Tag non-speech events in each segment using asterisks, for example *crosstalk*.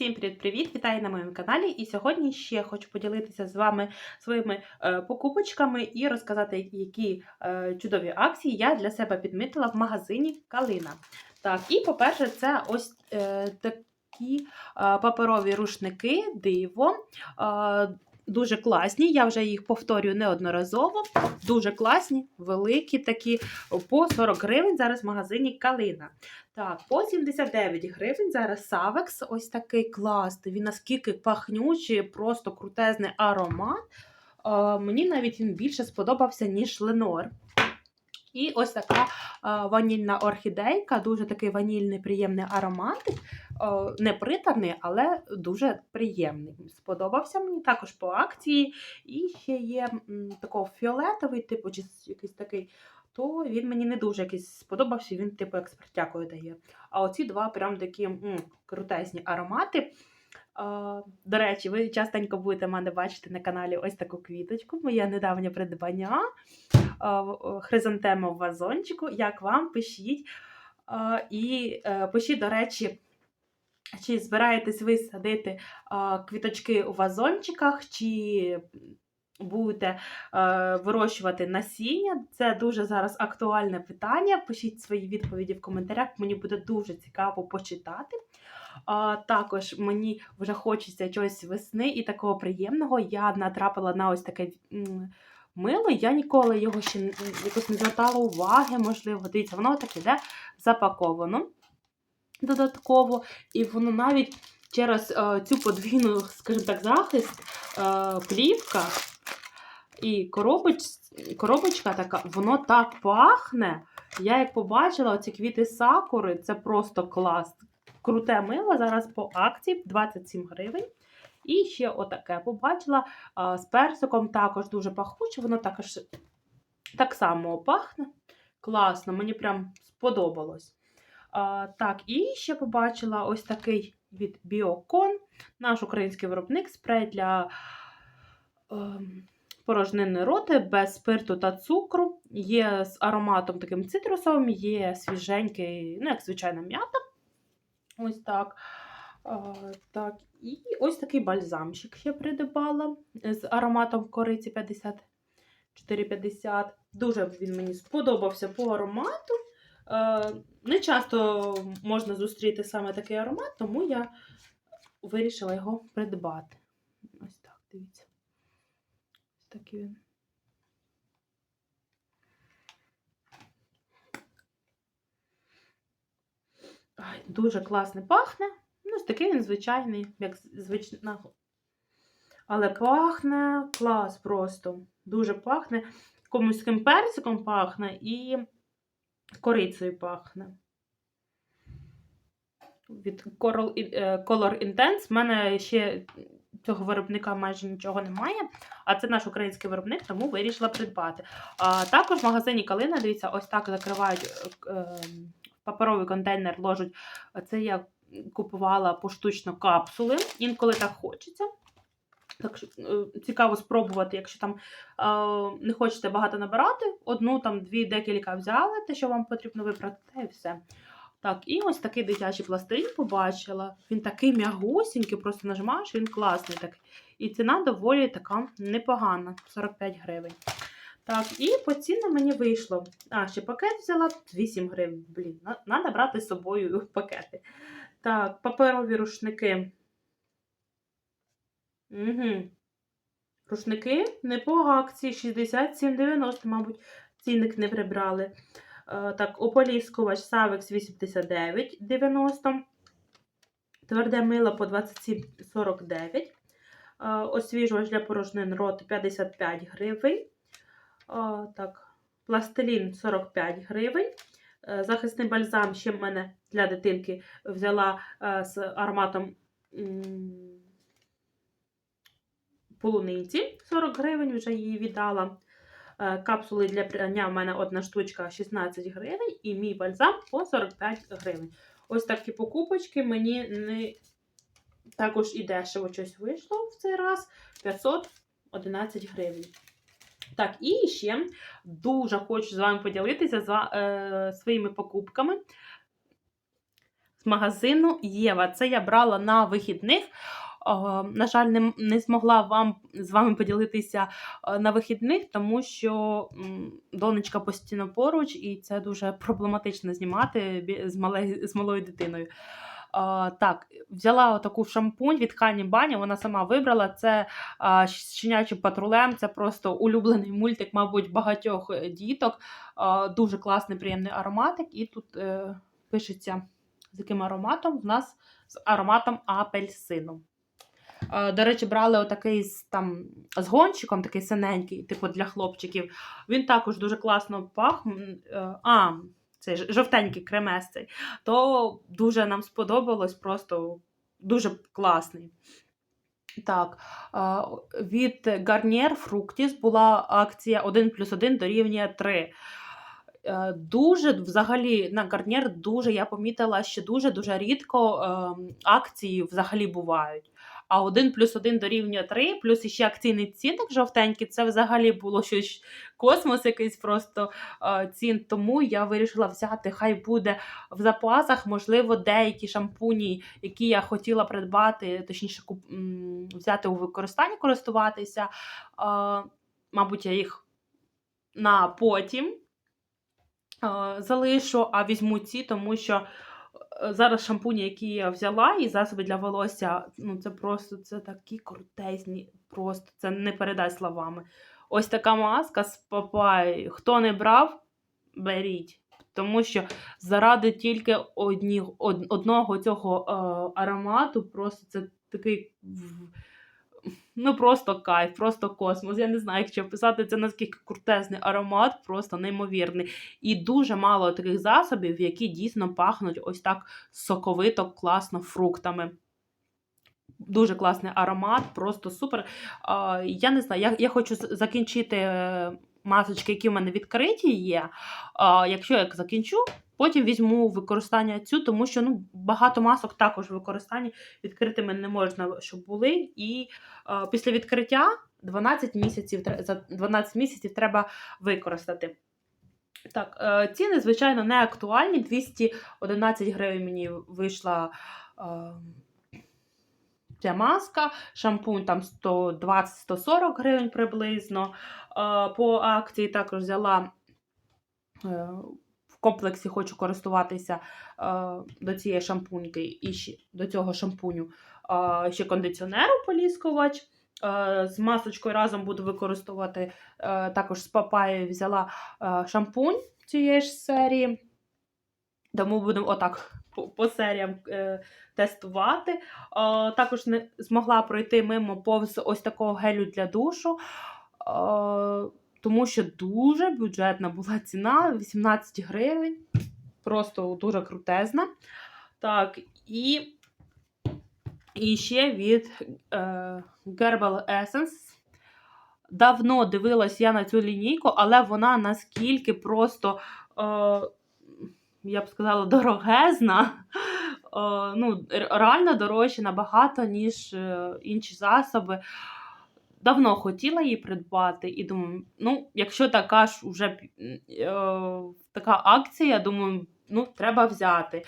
Всім привіт-привіт! Вітаю на моєму каналі. І сьогодні ще хочу поділитися з вами своїми е, покупочками і розказати, які е, чудові акції я для себе підмітила в магазині Калина. Так, і по-перше, це ось е, такі паперові рушники, диво. Дуже класні, я вже їх повторюю неодноразово. Дуже класні, великі такі, по 40 гривень зараз в магазині Калина. Так, по 79 гривень зараз Савекс, ось такий класний. Він наскільки пахнючий, просто крутезний аромат. Мені навіть він більше сподобався, ніж Ленор. І ось така е, ванільна орхідейка, дуже такий ванільний приємний аромат. Е, не приторний, але дуже приємний. Сподобався мені також по акції. І ще є м, такого фіолетовий, типу, чи якийсь такий то він мені не дуже якийсь сподобався, він типу як спиртякою дає. А оці два прям такі м, крутесні аромати. До речі, ви частенько будете мене бачити на каналі ось таку квіточку, моє недавнє придбання. Хризантема в вазончику. Як вам пишіть. І е, пишіть, до речі, чи збираєтесь ви садити квіточки у вазончиках, чи будете е, вирощувати насіння. Це дуже зараз актуальне питання. Пишіть свої відповіді в коментарях. Мені буде дуже цікаво почитати. А, також мені вже хочеться чогось весни і такого приємного. Я натрапила на ось таке мило. Я ніколи його ще якось не звертала уваги, можливо. Дивіться, воно так іде запаковано додатково, і воно навіть через е, цю подвійну, скажімо так, захист, е, плівка і коробоч, коробочка така, воно так пахне. Я як побачила оці квіти сакури, це просто клас. Круте мило зараз по акції 27 гривень. І ще отаке побачила з персиком, також дуже пахуче, воно також так само пахне. Класно, мені прям сподобалось. А, так, і ще побачила ось такий від Біокон, наш український виробник, спрей для ем, порожнини роти без спирту та цукру. Є з ароматом таким цитрусовим, є свіженький, ну, як звичайна м'ята. Ось так. Так. І ось такий бальзамчик ще придбала з ароматом кориці 54,50. Дуже він мені сподобався по аромату. Е, Не часто можна зустріти саме такий аромат, тому я вирішила його придбати. Ось так, дивіться. Ось такий він. Дуже класно пахне. Ну, такий він звичайний, як звична. Але пахне клас просто. Дуже пахне. Комусь персиком пахне і корицею пахне. Від е, Color Intense. В мене ще цього виробника майже нічого немає, а це наш український виробник, тому вирішила придбати. А також в магазині Калина, дивіться, ось так закривають е, е, паперовий контейнер, ложать. Це я купувала поштучно капсули. Інколи так хочеться. Так що е, цікаво спробувати, якщо там е, не хочете багато набирати, одну, там, дві, декілька взяли, те, що вам потрібно вибрати, і все. Так, і ось такий дитячий пластилін побачила. Він такий м'ягусінький, просто нажимаєш, він класний такий. І ціна доволі така непогана 45 гривень. Так, і по цінам мені вийшло. А, ще пакет взяла 8 гривень. Блін, треба брати з собою *laughs* пакети. Так, паперові рушники. Угу. Рушники не по акції 67,90, мабуть, цінник не прибрали. Е, так, ополіскувач Савекс 89,90. Тверде мило по 27,49. Е, освіжувач для порожнин рот 55 гривень. Е, так, пластилін 45 гривень. Е, Захисний бальзам ще в мене для дитинки взяла е, з ароматом полуниці 40 гривень, вже її віддала. Капсули для прання в мене одна штучка 16 гривень, і мій бальзам по 45 гривень. Ось такі покупочки мені не також і дешево щось вийшло в цей раз 511 гривень. Так, і ще дуже хочу з вами поділитися з, е, своїми покупками. з магазину Єва. Це я брала на вихідних. На жаль, не, не змогла вам з вами поділитися е, на вихідних, тому що донечка постійно поруч, і це дуже проблематично знімати з, мале, з малою дитиною. Так, взяла таку шампунь від Хані Бані, вона сама вибрала. Це щенячим патрулем. Це просто улюблений мультик, мабуть, багатьох е, діток. Дуже класний, приємний ароматик. І тут е, пишеться, з яким ароматом. В нас з ароматом апельсину. До речі, брали отакий з, там, з гончиком, такий синенький, типу для хлопчиків. Він також дуже класно пах. Е, А, цей жовтенький кремес цей. То дуже нам сподобалось, просто дуже класний. Так, від Garnier Fructis була акція 1 плюс 1 дорівнює 3. Е, Дуже взагалі на Garnier дуже я помітила, що дуже-дуже рідко ем, акції взагалі бувають. А 1 плюс 1 дорівнює 3, плюс іще акційний цінник жовтенький, це взагалі було щось космос якийсь просто е, цін. Тому я вирішила взяти, хай буде в запасах, можливо, деякі шампуні, які я хотіла придбати, точніше, взяти у використанні, користуватися. Е, Мабуть, я їх на потім е, залишу, а візьму ці, тому що зараз шампуні, які я взяла, і засоби для волосся, ну це просто це такі крутезні, просто це не передай словами. Ось така маска з папай. Хто не брав, беріть. Тому що заради тільки одні, од, одного цього е, аромату, просто це такий. Ну, просто кайф, просто космос. Я не знаю, як ще описати це наскільки крутезний аромат, просто неймовірний. І дуже мало таких засобів, які дійсно пахнуть ось так соковито, класно фруктами. Дуже класний аромат, просто супер. Я не знаю, я, я хочу закінчити е, масочки, які в мене відкриті є. Якщо я закінчу, потім візьму використання цю, тому що ну, багато масок також в використанні відкритими не можна, щоб були. І а, після відкриття 12 місяців, за 12 місяців треба використати. Так, е, ціни, звичайно, не актуальні. 211 гривень мені вийшла е, ця маска, шампунь там 120-140 гривень приблизно. Е, По акції також взяла е, комплексі, хочу користуватися е, до цієї шампуньки і ще до цього шампуню е, ще кондиціонер ополіскувач. Е, З масочкою разом буду використовувати також з папаєю взяла шампунь цієї ж серії. Тому будемо отак по, серіям тестувати. Також не змогла пройти мимо повз ось такого гелю для душу, тому що дуже бюджетна була ціна 18 гривень. Просто дуже крутезна. Так, і, і ще від е, Gerbal Essence. Давно дивилась я на цю лінійку, але вона наскільки просто. Е, я б сказала, дорогезна. Е, ну, реально дорожче набагато, ніж е, інші засоби. Давно хотіла її придбати, і думаю, ну, якщо така ж уже е, така акція, думаю, ну, треба взяти. Е,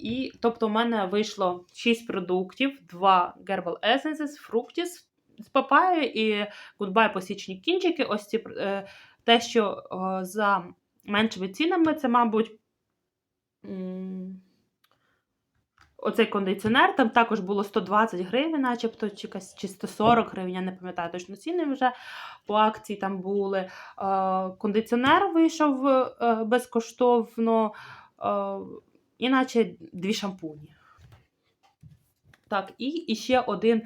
і, тобто, в мене вийшло 6 продуктів: 2 Gerbal Essences, Fructis з папаю і Goodbye посічні кінчики. Ось ці е, те, що е, за меншими цінами, це, мабуть, оцей кондиціонер, там також було 120 гривень, начебто, чи, 140 гривень, я не пам'ятаю точно ціни вже по акції там були. Е, кондиціонер вийшов е, безкоштовно, е, іначе дві шампуні. Так, і, і ще один е,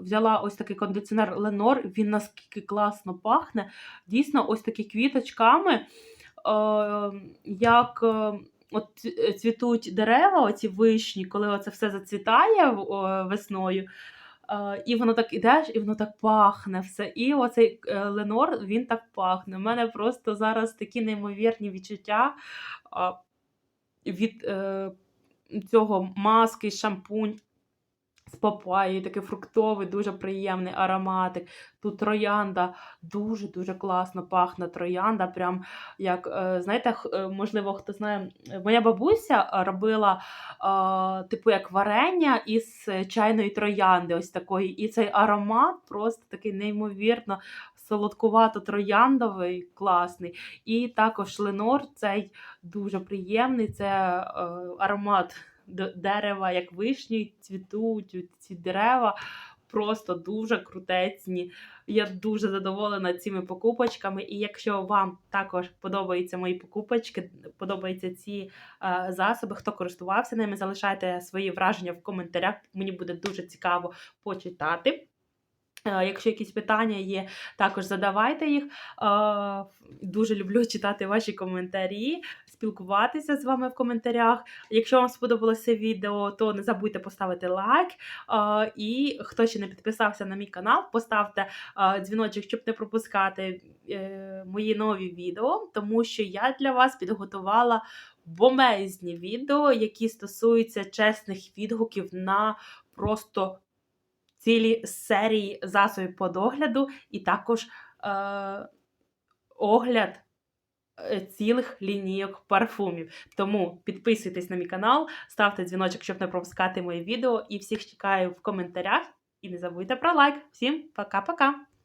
взяла ось такий кондиціонер Ленор. Він наскільки класно пахне. Дійсно, ось такі квіточками, е, як от цвітуть дерева, оці вишні, коли оце все зацвітає весною. Е, і воно так ідеш, і воно так пахне все. І оцей е, Ленор він так пахне. У мене просто зараз такі неймовірні відчуття е, від е, цього маски, шампунь. З папаєю, такий фруктовий, дуже приємний ароматик. Тут троянда дуже-дуже класно пахне. Троянда, прям як, е, знаєте, е, можливо, хто знає, моя бабуся робила е, типу як варення із чайної троянди, ось такої. І цей аромат просто такий неймовірно солодкувато-трояндовий, класний. І також ленор цей дуже приємний. Це аромат дерева, як вишні, цвітуть ці дерева. Просто дуже крутецні. Я дуже задоволена цими покупочками. І якщо вам також подобаються мої покупочки, подобаються ці е, засоби, хто користувався ними, залишайте свої враження в коментарях. Мені буде дуже цікаво почитати. Е, Якщо якісь питання є, також задавайте їх. Е, Дуже люблю читати ваші коментарі, спілкуватися з вами в коментарях. Якщо вам сподобалося відео, то не забудьте поставити лайк. Е, І хто ще не підписався на мій канал, поставте дзвіночок, щоб не пропускати мої нові відео, тому що я для вас підготувала бомезні відео, які стосуються чесних відгуків на просто цілі серії засобів по догляду, і також е, огляд е, цілих лінійок парфумів. Тому підписуйтесь на мій канал, ставте дзвіночок, щоб не пропускати моє відео. І всіх чекаю в коментарях. І не забудьте про лайк. Всім пока-пока!